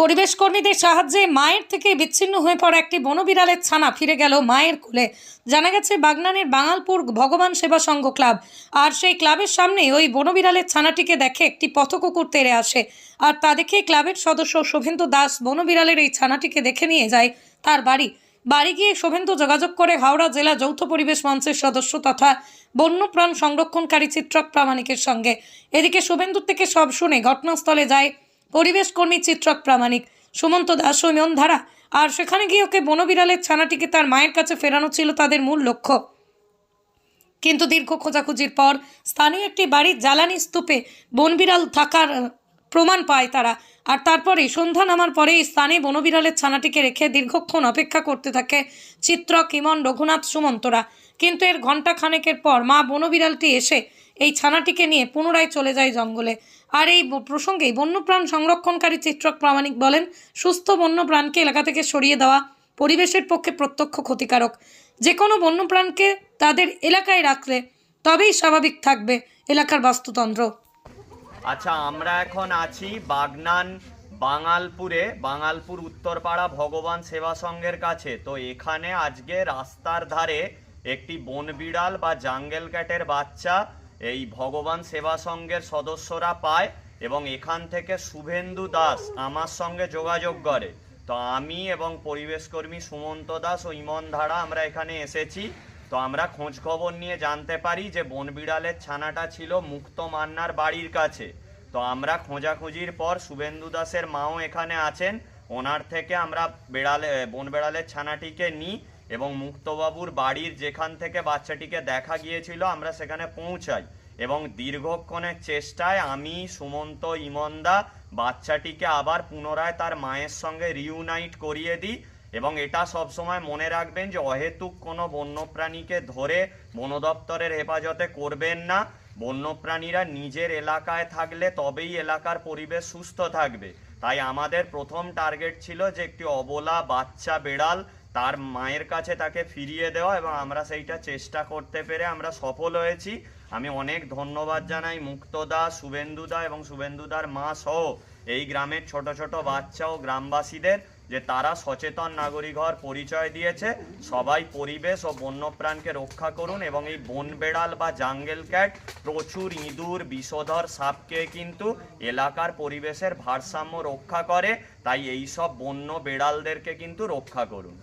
পরিবেশ কর্মীদের সাহায্যে মায়ের থেকে বিচ্ছিন্ন হয়ে পড়া একটি বনবিড়ালের ছানা ফিরে গেল মায়ের কোলে। জানা গেছে, বাগনানের বাঙালপুর ভগবান সেবা সংঘ ক্লাব। আর সেই ক্লাবের সামনে ওই বনবিড়ালের ছানাটিকে দেখে একটি পথকুকুর তেড়ে আসে। আর তা দেখে ক্লাবের সদস্য শুভেন্দু দাস বনবিড়ালের এই ছানাটিকে দেখে নিয়ে যায় তার বাড়ি। বাড়ি গিয়ে শোভেন্দু যোগাযোগ করে হাওড়া জেলা যৌথ পরিবেশ মঞ্চের সদস্য তথা বন্যপ্রাণ সংরক্ষণকারী চিত্রক প্রামাণিকের সঙ্গে। এদিকে শুভেন্দুর থেকে সব শুনে ঘটনাস্থলে যায় পরিবেশ কর্মী চিত্রক প্রামাণিক সুমন্ত দাস ও ধারা। আর সেখানে গিয়ে ওকে বনবিড়ালের ছানাটিকে তার মায়ের কাছে ফেরানো ছিল তাদের মূল লক্ষ্য। কিন্তু দীর্ঘ খোঁজাখুঁজির পর স্থানীয় একটি বাড়ির জ্বালানি স্তূপে বনবিড়াল থাকার প্রমাণ পায় তারা। আর তারপরে সন্ধ্যা নামার পরে স্থানে বনবিড়ালের ছানাটিকে রেখে দীর্ঘক্ষণ অপেক্ষা করতে থাকে চিত্রক ইমন রঘুনাথ সুমন্তরা। কিন্তু এর ঘণ্টা খানেকের পর মা বনবিড়ালটি এসে এই ছানাটিকে নিয়ে পুনরায় চলে যায় জঙ্গলে। আর এই প্রসঙ্গেই বন্যপ্রাণ সংরক্ষণকারী চিত্রক প্রামাণিক বলেন, সুস্থ বন্যপ্রাণকে এলাকা থেকে সরিয়ে দেওয়া পরিবেশের পক্ষে প্রত্যক্ষ ক্ষতিকারক। যে কোনো বন্যপ্রাণকে তাদের এলাকায় রাখলে তবেই স্বাভাবিক থাকবে এলাকার বাস্তুতন্ত্র। আচ্ছা আমরা এখন আছি বাগনান বাঙালপুরে। বাঙালপুর উত্তরপাড়া ভগবান সেবা সংঘের কাছে। তো এখানে আজকে রাস্তার ধারে একটি বনবিড়াল বা জাঙ্গেল ক্যাটের বাচ্চা এই ভগবান সেবা সংঘের সদস্যরা পায় এবং এখান থেকে শুভেন্দু দাস আমার সঙ্গে যোগাযোগ করে। তো আমি এবং পরিবেশ কর্মী সুমন্ত দাস ও ইমন ধারা আমরা এখানে এসেছি। তো আমরা খোঁজ খবর নিয়ে জানতে পারি যে বন বিড়ালের ছানাটা ছিল মুক্ত মান্নার বাড়ির কাছে। তো আমরা খোঁজাখুঁজির পর শুভেন্দু দাসের মাও এখানে আছেন। ওনার থেকে আমরা বেড়ালে, বনবেড়ালের ছানাটিকে নিই। এবং মুক্তবাবুর বাড়ির যেখান থেকে বাচ্চাটিকে দেখা গিয়েছিল, আমরা সেখানে পৌঁছাই। এবং দীর্ঘক্ষণের চেষ্টায় আমি, সুমন্ত, ইমন্দা বাচ্চাটিকে আবার পুনরায় তার মায়ের সঙ্গে রিউনাইট করিয়ে দিই এবং এটা সবসময় মনে রাখবেন যে অহেতুক কোনো বন্যপ্রাণীকে ধরে বন দপ্তরের হেফাজতে করবেন না। বন্যপ্রাণীরা নিজের এলাকায় থাকলে তবেই এলাকার পরিবেশ সুস্থ থাকবে। তাই আমাদের প্রথম টার্গেট ছিল যে একটি অবলা বাচ্চা বেড়াল তার মায়ের কাছে তাকে ফিরিয়ে দেওয়া এবং আমরা সেইটা চেষ্টা করতে পেরে আমরা সফল হয়েছি। আমি অনেক ধন্যবাদ জানাই মুক্তদা, শুভেন্দুদা এবং শুভেন্দুদার মা সহ এই গ্রামের ছোট ছোট বাচ্চা ও গ্রামবাসীদের যে তারা সচেতন নাগরিক হওয়ার পরিচয় দিয়েছে। সবাই পরিবেশ ও বন্যপ্রাণকে রক্ষা করুন এবং এই বন বেড়াল বা জাঙ্গেল ক্যাট প্রচুর ইঁদুর, বিষধর, সাপকে কিন্তু এলাকার পরিবেশের ভারসাম্য রক্ষা করে। তাই এই সব বন্য বেড়ালদেরকে কিন্তু রক্ষা করুন।